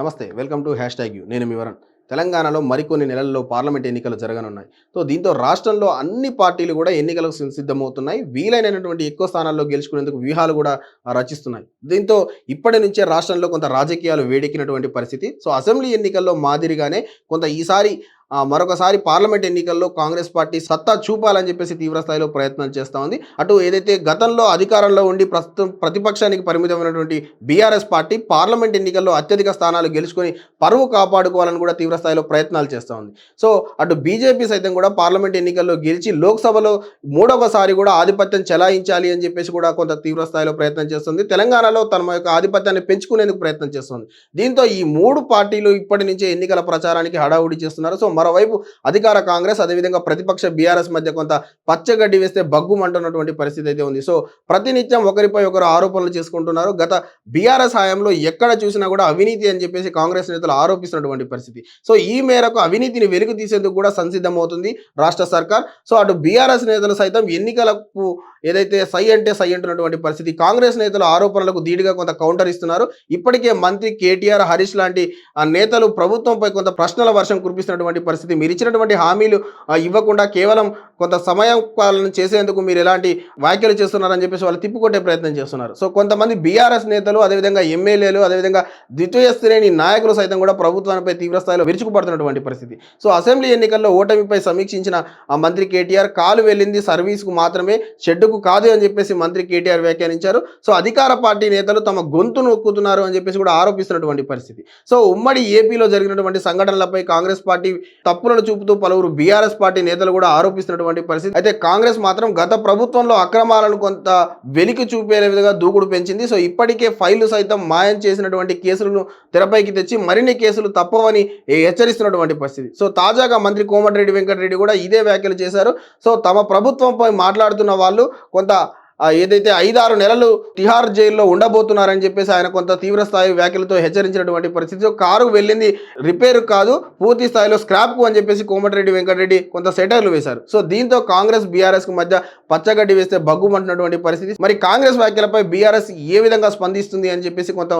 నమస్తే welcome to hash tag U. నేను మీ వరణ్. తెలంగాణలో మరికొన్ని నెలల్లో పార్లమెంట్ ఎన్నికలు జరగనున్నాయి. సో దీంతో రాష్ట్రంలో అన్ని పార్టీలు కూడా ఎన్నికలకు సిద్ధమవుతున్నాయి. వీలైనటువంటి ఎక్కువ స్థానాల్లో గెలుచుకునేందుకు వ్యూహాలు కూడా రచిస్తున్నాయి. దీంతో ఇప్పటి నుంచే రాష్ట్రంలో కొంత రాజకీయాలు వేడెక్కినటువంటి పరిస్థితి. సో అసెంబ్లీ ఎన్నికల్లో మాదిరిగానే కొంత ఈసారి మరొకసారి పార్లమెంట్ ఎన్నికల్లో కాంగ్రెస్ పార్టీ సత్తా చూపాలని చెప్పేసి తీవ్ర స్థాయిలో ప్రయత్నం చేస్తూ ఉంది. అటు ఏదైతే గతంలో అధికారంలో ఉండి ప్రస్తుతం ప్రతిపక్షానికి పరిమితమైనటువంటి బీఆర్ఎస్ పార్టీ పార్లమెంట్ ఎన్నికల్లో అత్యధిక స్థానాలు గెలుచుకొని పరువు కాపాడుకోవాలని కూడా తీవ్ర స్థాయిలో ప్రయత్నాలు చేస్తూ ఉంది. సో అటు బీజేపీ సైతం కూడా పార్లమెంట్ ఎన్నికల్లో గెలిచి లోక్సభలో మూడవసారి కూడా ఆధిపత్యం చెలాయించాలి అని చెప్పేసి కూడా కొంత తీవ్ర స్థాయిలో ప్రయత్నం చేస్తుంది. తెలంగాణలో తమ యొక్క ఆధిపత్యాన్ని పెంచుకునేందుకు ప్రయత్నం చేస్తుంది. దీంతో ఈ మూడు పార్టీలు ఇప్పటి నుంచే ఎన్నికల ప్రచారానికి హడావుడి చేస్తున్నారు. సో మరోవైపు అధికార కాంగ్రెస్ అదేవిధంగా ప్రతిపక్ష బీఆర్ఎస్ మధ్య కొంత పచ్చగడ్డి వేస్తే బగ్గుమంటున్నటువంటి పరిస్థితి అయితే ఉంది. సో ప్రతినిత్యం ఒకరిపై ఒకరు ఆరోపణలు చేసుకుంటున్నారు. గత బీఆర్ఎస్ హయాంలో ఎక్కడ చూసినా కూడా అవినీతి అని చెప్పేసి కాంగ్రెస్ నేతలు ఆరోపిస్తున్నటువంటి పరిస్థితి. సో ఈ మేరకు అవినీతిని వెలుగు తీసేందుకు కూడా సంసిద్ధమవుతుంది రాష్ట్ర సర్కార్. సో అటు బీఆర్ఎస్ నేతలు సైతం ఎన్నికలకు ఏదైతే సై అంటే సై అంటున్నటువంటి పరిస్థితి కాంగ్రెస్ నేతలు ఆరోపణలకు ధీటుగా కొంత కౌంటర్ ఇస్తున్నారు. ఇప్పటికే మంత్రి కేటీఆర్ హరీష్ లాంటి నేతలు ప్రభుత్వంపై కొంత ప్రశ్నల వర్షం కురిపిస్తున్నటువంటి పరిస్థితి. మీరు ఇచ్చినటువంటి హామీలు ఇవ్వకుండా కేవలం కొంత సమయం పాలన చేసేందుకు మీరు ఎలాంటి వ్యాఖ్యలు చేస్తున్నారని చెప్పేసి వాళ్ళు తిప్పుకొట్టే ప్రయత్నం చేస్తున్నారు. సో కొంతమంది బీఆర్ఎస్ నేతలు అదేవిధంగా ఎమ్మెల్యేలు అదేవిధంగా ద్వితీయ శ్రేణి నాయకులు సైతం కూడా ప్రభుత్వానికి తీవ్ర స్థాయిలో విరుచుకుపడుతున్నటువంటి పరిస్థితి. సో అసెంబ్లీ ఎన్నికల్లో ఓటమిపై సమీక్షించిన ఆ మంత్రి కేటీఆర్ కాలు వెళ్ళింది సర్వీస్కు మాత్రమే షెడ్డుకు కాదు అని చెప్పేసి మంత్రి కేటీఆర్ వ్యాఖ్యానించారు. సో అధికార పార్టీ నేతలు తమ గొంతు నొక్కుతున్నారు అని చెప్పేసి కూడా ఆరోపిస్తున్నటువంటి పరిస్థితి. సో ఉమ్మడి ఏపీలో జరిగినటువంటి సంఘటనలపై కాంగ్రెస్ పార్టీ తప్పులను చూపుతూ పలువురు బీఆర్ఎస్ పార్టీ నేతలు కూడా ఆరోపిస్తున్నటువంటి పరిస్థితి. అయితే కాంగ్రెస్ మాత్రం గత ప్రభుత్వంలో అక్రమాలను కొంత వెలికి చూపే విధంగా దూకుడు పెంచింది. సో ఇప్పటికే ఫైళ్ళు సైతం మాయం చేసినటువంటి కేసులను తెరపైకి తెచ్చి మరిన్ని కేసులు తప్పవని హెచ్చరిస్తున్నటువంటి పరిస్థితి. సో తాజాగా మంత్రి కోమటిరెడ్డి వెంకటరెడ్డి కూడా ఇదే వ్యాఖ్యలు చేశారు. సో తమ ప్రభుత్వంపై మాట్లాడుతున్న వాళ్ళు కొంత ఏదైతే ఐదారు నెలలు తిహార్ జైల్లో ఉండబోతున్నారని చెప్పేసి ఆయన కొంత తీవ్ర స్థాయి వ్యాఖ్యలతో హెచ్చరించినటువంటి పరిస్థితి. కారు వెళ్ళింది రిపేర్ కాదు పూర్తి స్థాయిలో స్క్రాప్కు అని చెప్పేసి కోమటిరెడ్డి వెంకటరెడ్డి కొంత సెటర్లు వేశారు. సో దీంతో కాంగ్రెస్ బీఆర్ఎస్కు మధ్య పచ్చగడ్డి వేస్తే బగ్గుమంటున్నటువంటి పరిస్థితి. మరి కాంగ్రెస్ వ్యాఖ్యలపై బీఆర్ఎస్ ఏ విధంగా స్పందిస్తుంది అని చెప్పేసి కొంత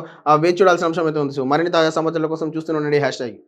వేచి చూడాల్సిన అంశం అయితే ఉంది. సో మరిన్ని తాజా సమాచారాల కోసం చూస్తూనే ఉండండి హ్యాష్ ట్యాగ్.